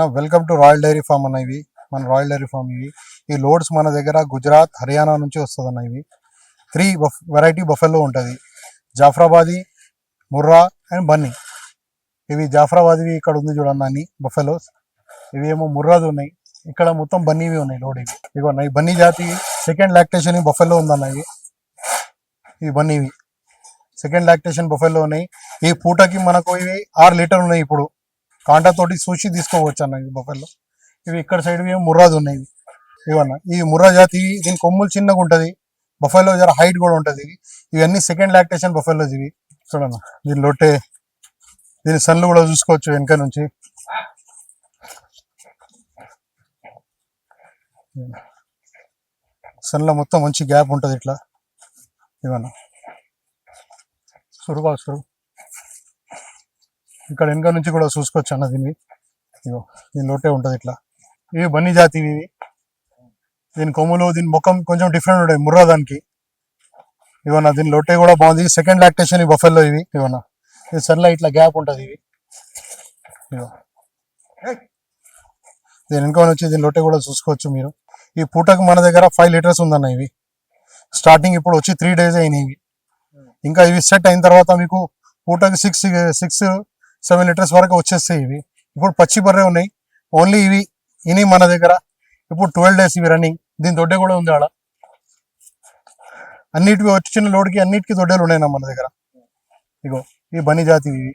అన్న welcome to royal dairy farm అన్న ఇవి. మన రాయల్ డైరీ ఫామ్ ఇవి. ఈ లోడ్స్ మన దగ్గర గుజరాత్ హర్యానా నుంచి వస్తుంది అన్న ఇవి త్రీ వెరైటీ బఫెల్లో ఉంటుంది. జాఫ్రాబాదీ ముర్రా అండ్ బన్నీ ఇవి జాఫ్రాబాద్వి ఇక్కడ ఉంది చూడన్న అన్ని బఫెలోస్ ఇవి ఏమో ముర్రాది ఉన్నాయి. ఇక్కడ మొత్తం బన్నీవి ఉన్నాయి లోడ్ ఇవి. ఇవి ఉన్నాయి బన్నీ జాతి సెకండ్ లాక్టేషన్ బఫెల్లో ఉందన్న ఇవి. ఇవి బన్నీవి సెకండ్ లాక్టేషన్ బఫెల్లో ఉన్నాయి. ఈ పూటకి మనకు ఇవి ఆరు లీటర్ ఉన్నాయి ఇప్పుడు. కాంటా తోటి తీసుకోవచ్చు అన్న ఇవి బఫెల్లో. ఇవి ఇక్కడ సైడ్ ఏమో ఉన్నాయి ఇవన్న ఈ ముర్రా జాతి దీని కొమ్ములు చిన్నగా ఉంటుంది. బఫెల్లో జర హైట్ కూడా ఉంటుంది ఇవి ఇవన్నీ సెకండ్ లాక్టేషన్ బఫెల్లోస్ ఇవి. చూడన్న. దీని లొట్టే. దీని సన్లు కూడా చూసుకోవచ్చు వెనక నుంచి. సన్లో మొత్తం మంచి గ్యాప్ ఉంటుంది ఇట్లా. ఇవన్న. సురుగా సురుగు ఇక్కడ వెనక నుంచి కూడా చూసుకోవచ్చు అన్న దీన్ని. ఇగో దీని లోటే ఉంటుంది ఇట్లా. ఇవి బన్నీ జాతి ఇవి దీని కొమ్ములు దీని ముఖం కొంచెం డిఫరెంట్ ఉంటాయి ముర్రా దానికి. ఇవన్నా దీని లోటే కూడా బాగుంది. సెకండ్ లాక్టేషన్ ఈ బఫెల్లో ఇవి ఇవన్నా ఇది సన్లో ఇట్లా గ్యాప్ ఉంటుంది ఇవి ఇగో. దీని వెనుక వచ్చి దీని లోటే కూడా చూసుకోవచ్చు మీరు. ఈ పూటకు మన దగ్గర ఫైవ్ లీటర్స్ ఉందన్న ఇవి. స్టార్టింగ్ ఇప్పుడు వచ్చి త్రీ డేస్ అయినాయి ఇవి. ఇంకా ఇవి సెట్ అయిన తర్వాత మీకు పూటకి సిక్స్ సిక్స్ సెవెన్ లీటర్స్ వరకు వచ్చేస్తాయి ఇవి. ఇప్పుడు పచ్చి బర్రె ఉన్నాయి. ఓన్లీ ఇవి ఇని మన దగ్గర. ఇప్పుడు ట్వెల్వ్ డేస్ ఇవి రన్నింగ్ దీని దొడ్డే కూడా ఉంది ఆడ. అన్నిటివి వచ్చిన లోడ్కి అన్నిటికీ దొడ్డలు ఉన్నాయి మన దగ్గర. ఇగో ఈ బని జాతి ఇవి.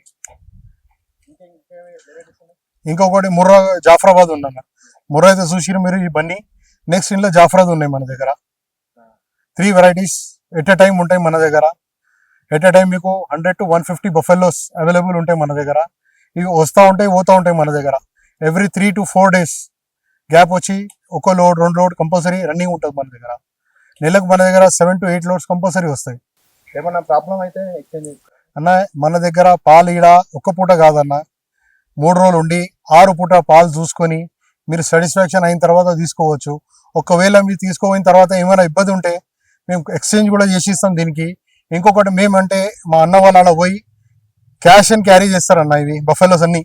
ఇంకొకటి ముర్రా జాఫరాబాద్ ఉందన్న. ముర్రా అయితే చూసిరు మీరు ఈ బన్నీ నెక్స్ట్ ఇంట్లో జాఫరాబాద్ ఉన్నాయి మన దగ్గర. Three varieties at a time ఉంటాయి మన దగ్గర. ఎట్ ఎ టైం మీకు hundred to one fifty buffaloes available ఉంటాయి మన దగ్గర. ఇవి వస్తూ ఉంటాయి పోతూ ఉంటాయి మన దగ్గర. Every three to four days gap వచ్చి ఒక లోడ్ రెండు లోడ్ కంపల్సరీ రన్నింగ్ ఉంటుంది మన దగ్గర. నెలకు మన దగ్గర seven to eight loads compulsory వస్తాయి. ఏమన్నా ప్రాబ్లం అయితే ఎక్స్చేంజ్ అన్న మన దగ్గర పాలు ఈడ ఒక్క పూట కాదన్న. మూడు రోజులు ఉండి ఆరు పూట పాలు చూసుకొని మీరు సాటిస్ఫాక్షన్ అయిన తర్వాత తీసుకోవచ్చు. ఒకవేళ మీరు తీసుకోపోయిన తర్వాత ఏమైనా ఇబ్బంది ఉంటే మేము ఎక్స్చేంజ్ కూడా చేసి ఇస్తాం దీనికి. ఇంకొకటి మేమంటే మా అన్న వాళ్ళ పోయి క్యాష్ అని క్యారీ చేస్తారన్న ఇవి బఫెలోస్ అన్ని.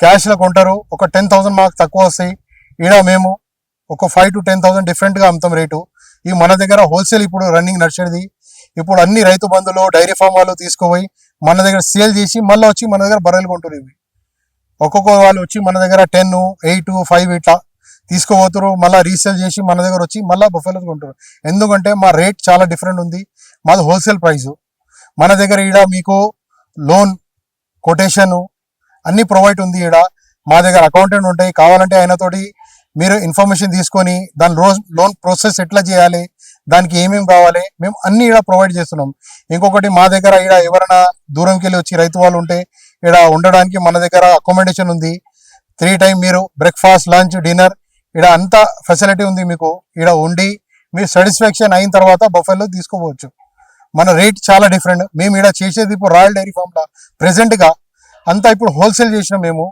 క్యాష్లో కొంటారు. ఒక టెన్ థౌసండ్ మాకు తక్కువ వస్తాయి. ఈడ మేము ఒక ఫైవ్ టు టెన్ థౌసండ్ డిఫరెంట్గా అమ్ముతాం రేటు. ఈ మన దగ్గర హోల్సేల్ ఇప్పుడు రన్నింగ్ నడిచేది. ఇప్పుడు అన్ని రైతు బంధులు డైరీ ఫామ్ వాళ్ళు తీసుకుపోయి మన దగ్గర సేల్ చేసి మళ్ళీ వచ్చి మన దగ్గర బర్రెలు కొంటారు ఇవి. ఒక్కొక్క వాళ్ళు వచ్చి మన దగ్గర టెన్ ఎయిట్ ఫైవ్ ఇట్లా తీసుకుపోతారు మళ్ళీ రీసేల్ చేసి మన దగ్గర వచ్చి మళ్ళీ బఫెలోస్ కొంటారు ఎందుకంటే మా రేట్ చాలా డిఫరెంట్ ఉంది. మాది హోల్సేల్ ప్రైస్. మన దగ్గర ఈడ మీకు లోన్ కొటేషన్ అన్ని ప్రొవైడ్ ఉంది ఈడ. మా దగ్గర అకౌంటెంట్ ఉంటాయి కావాలంటే ఆయనతోటి మీరు ఇన్ఫర్మేషన్ తీసుకొని దాని రోజు లోన్ ప్రాసెస్ ఎట్లా చేయాలి దానికి ఏమేమి కావాలి మేము అన్ని ఇక్కడ ప్రొవైడ్ చేస్తున్నాం. ఇంకొకటి మా దగ్గర ఇక్కడ ఎవరైనా దూరంకి వెళ్ళి వచ్చి రైతు వాళ్ళు ఉంటే ఇక్కడ ఉండడానికి మన దగ్గర అకామిడేషన్ ఉంది. త్రీ టైం మీరు బ్రేక్ఫాస్ట్ లంచ్ డిన్నర్ ఇక్కడ అంతా ఫెసిలిటీ ఉంది మీకు. ఇక్కడ ఉండి మీరు సాటిస్ఫాక్షన్ అయిన తర్వాత బఫెల్లో తీసుకోవచ్చు. మన రేట్ చాలా డిఫరెంట్ మేము ఇక్కడ చేసేది ఇప్పుడు రాయల్ డైరీ ఫామ్లో ప్రెసెంట్గా అంతా ఇప్పుడు హోల్సేల్ చేసినాం మేము.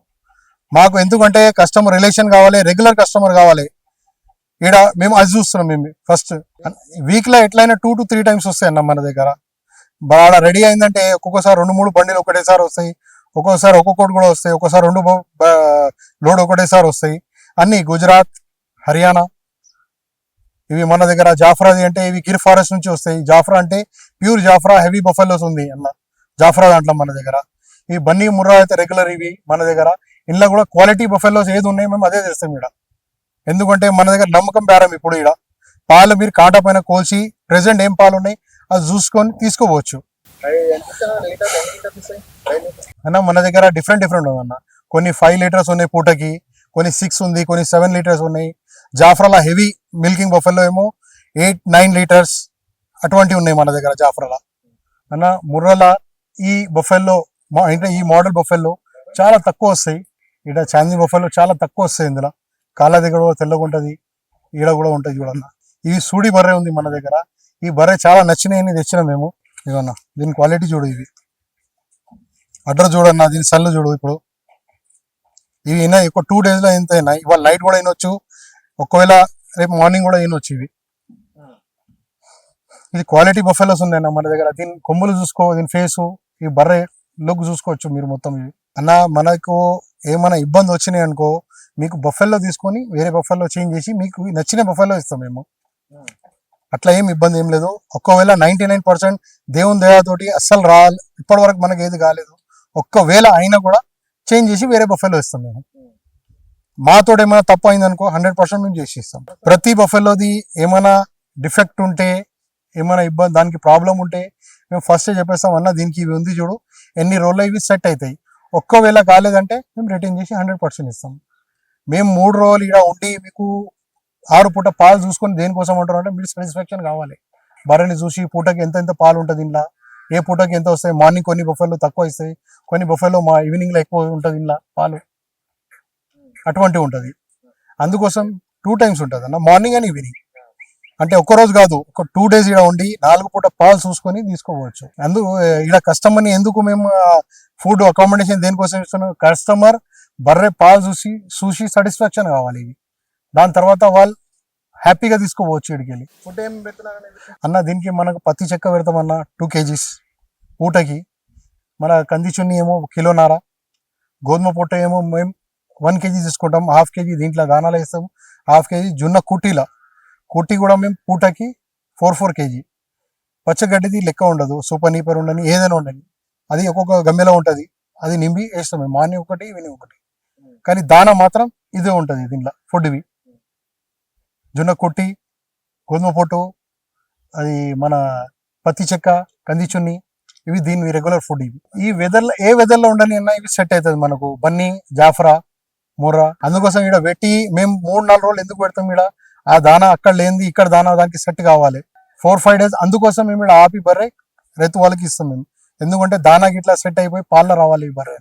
మాకు ఎందుకంటే కస్టమర్ రిలేషన్ కావాలి రెగ్యులర్ కస్టమర్ కావాలి. ఇక్కడ మేము అది చూస్తున్నాం మేము ఫస్ట్ వీక్లో ఎట్లయినా టూ టు త్రీ టైమ్స్ వస్తాయి అన్న మన దగ్గర. బాగా రెడీ అయిందంటే ఒక్కొక్కసారి రెండు మూడు బండిలు ఒకటేసారి వస్తాయి. ఒక్కొక్కసారి ఒక్కొక్కటి కూడా వస్తాయి. ఒక్కోసారి రెండు లోడ్ ఒకటేసారి వస్తాయి. అన్ని గుజరాత్ హర్యానా ఇవి మన దగ్గర జాఫ్రాది అంటే ఇవి గిర్ ఫారెస్ట్ నుంచి వస్తాయి. జాఫ్రా అంటే ప్యూర్ జాఫ్రా హెవీ బఫెలోస్ ఉంది అన్న. జాఫ్రా దాంట్లో మన దగ్గర. ఈ బన్నీ ముర్రా అయితే రెగ్యులర్ ఇవి మన దగ్గర. ఇంట్లో కూడా క్వాలిటీ బఫెలోస్ ఏది ఉన్నాయి మేము అదే తెస్తాం ఇక్కడ ఎందుకంటే మన దగ్గర నమ్మకం బేరం ఇప్పుడు ఇక్కడ పాలు మీరు కాటా పైన కోల్చి ప్రెసెంట్ ఏం పాలు ఉన్నాయి అది చూసుకొని తీసుకోవచ్చు. అన్న మన దగ్గర డిఫరెంట్ డిఫరెంట్ ఉంది అన్న. కొన్ని ఫైవ్ లీటర్స్ ఉన్నాయి పూటకి కొన్ని సిక్స్ ఉంది కొన్ని సెవెన్ లీటర్స్ ఉన్నాయి. జాఫ్రాలా హెవీ మిల్కింగ్ బఫెల్లో ఏమో ఎయిట్ నైన్ లీటర్స్ అటువంటివి ఉన్నాయి మన దగ్గర జాఫ్రాలా. అన్న ముర్రల ఈ బొఫెల్లో అంటే ఈ మోడల్ బొఫెల్లో చాలా తక్కువ వస్తాయి. ఇక్కడ చాందీ బొఫెల్లో చాలా తక్కువ వస్తాయి ఇందులో. కాళ్ళ దగ్గర కూడా తెల్లగా ఉంటుంది ఈడ కూడా ఉంటుంది చూడన్న. ఈ సూడి బర్రె ఉంది మన దగ్గర. ఈ బర్రె చాలా నచ్చినాయని తెచ్చిన మేము. ఇవన్న దీని క్వాలిటీ చూడు ఇవి. అడ్రస్ చూడన్న దీని సన్లు చూడు ఇప్పుడు. ఇవి అయినా ఎక్కువ టూ డేస్లో ఎంత అయినా ఇవాళ నైట్ కూడా అయినొచ్చు. ఒకవేళ రేపు మార్నింగ్ కూడా ఈయన వచ్చేవి. ఇది క్వాలిటీ బఫెలోస్ ఉన్నాయన్న మన దగ్గర. దీని కొమ్ములు చూసుకో దీని ఫేసు ఈ బర్రె లుక్ చూసుకోవచ్చు మీరు మొత్తం ఇవి అన్న మనకు ఏమైనా ఇబ్బంది వచ్చినాయి అనుకో మీకు బఫెల్లో తీసుకొని వేరే బఫెల్లో చేంజ్ చేసి మీకు నచ్చిన బఫెల్లో ఇస్తాం మేము. అట్లా ఏం ఇబ్బంది ఏం లేదు. ఒక్కవేళ నైన్టీ నైన్ పర్సెంట్ దేవుని దయాతోటి అస్సలు రా ఇప్పటి వరకు మనకి ఏది కాలేదు. ఒక్కవేళ అయినా కూడా చేంజ్ చేసి వేరే బఫెల్లో ఇస్తాం మేము. మాతో ఏమైనా తప్పు అయిందనుకో హండ్రెడ్ పర్సెంట్ మేము చేసి ఇస్తాం ప్రతి బఫెల్లోది ఏమైనా డిఫెక్ట్ ఉంటే ఏమైనా ఇబ్బంది దానికి ప్రాబ్లం ఉంటే మేము ఫస్ట్ చెప్పేస్తాం అన్న దీనికి ఇవి ఉంది చూడు ఎన్ని రోజులు ఇవి సెట్ అవుతాయి ఒక్కవేళ కాలేదంటే మేము రిటర్న్ చేసి హండ్రెడ్ పర్సెంట్ ఇస్తాం. మేము మూడు రోజులు ఇక్కడ ఉండి మీకు ఆరు పూట పాలు చూసుకొని దేనికోసం అంటారు అంటే మీరు సాటిస్ఫాక్షన్ కావాలి. బర్రెని చూసి పూటకి ఎంత ఎంత పాలు ఉంటుంది ఇంట్లో ఏ పూటకి ఎంత వస్తాయి మార్నింగ్ కొన్ని బొఫెల్లో తక్కువ ఇస్తాయి కొన్ని బొఫెల్లో మా ఈవినింగ్లో ఎక్కువ ఉంటుంది ఇంట్లో పాలు. అటువంటివి ఉంటుంది. అందుకోసం టూ టైమ్స్ ఉంటుంది అన్న. మార్నింగ్ అండ్ ఈవినింగ్ అంటే ఒక్క రోజు కాదు ఒక టూ డేస్ ఇక్కడ ఉండి నాలుగు పూట పాలు చూసుకొని తీసుకోవచ్చు. అందుకు ఇక్కడ కస్టమర్ని ఎందుకు మేము ఫుడ్ అకామిడేషన్ దేనికోసం ఇస్తున్నాం? కస్టమర్ బర్రె పాలు చూసి చూసి సాటిస్ఫాక్షన్ కావాలి ఇవి దాని తర్వాత వాళ్ళు హ్యాపీగా తీసుకోవచ్చు ఇక్కడికి వెళ్ళి ఫుడ్ ఏం పెడుతున్నారని అన్న దీనికి మనకు పత్తి చెక్క పెడతామన్న టూ కేజీస్. పూటకి మన కంది చున్ని ఏమో కిలోన్నర గోధుమ పొట్ట ఏమో మేము వన్ కేజీ తీసుకుంటాం హాఫ్ కేజీ దీంట్లో దానాలు వేస్తాం హాఫ్ కేజీ జున్న కుట్టీల కుట్టి కూడా మేము పూటకి ఫోర్ ఫోర్ కేజీ. పచ్చగడ్డిది లెక్క ఉండదు సూపర్ నీపర్ ఉండని ఏదైనా ఉండని. అది ఒక్కొక్క గమ్మెలో ఉంటుంది. అది నింపి వేస్తాం మేము మార్నింగ్ ఒకటి ఈవినింగ్ ఒకటి. కానీ దానా మాత్రం ఇదే ఉంటుంది దీంట్లో ఫుడ్వి. జొన్న కొట్టి గోధుమ పొట్టు అది మన పత్తి చెక్క కందిచున్ని ఇవి దీని రెగ్యులర్ ఫుడ్ ఇవి. ఈ వెదర్లో ఏ వెదర్లో ఉండని అన్న ఇవి సెట్ అవుతుంది మనకు. బన్నీ జాఫ్రా ముర్రా. అందుకోసం ఇక్కడ పెట్టి మేము మూడు నాలుగు రోజులు ఎందుకు పెడతాం ఇక్కడ ఆ దానా అక్కడ లేనిది ఇక్కడ దానా దానికి సెట్ కావాలి. ఫోర్ ఫైవ్ డేస్ అందుకోసం మేము ఇక్కడ ఆపి బర్రె రైతు వాళ్ళకి ఇస్తాం మేము. ఎందుకంటే దానా గిట్లా సెట్ అయిపోయి పాల రావాలి ఈ బర్రె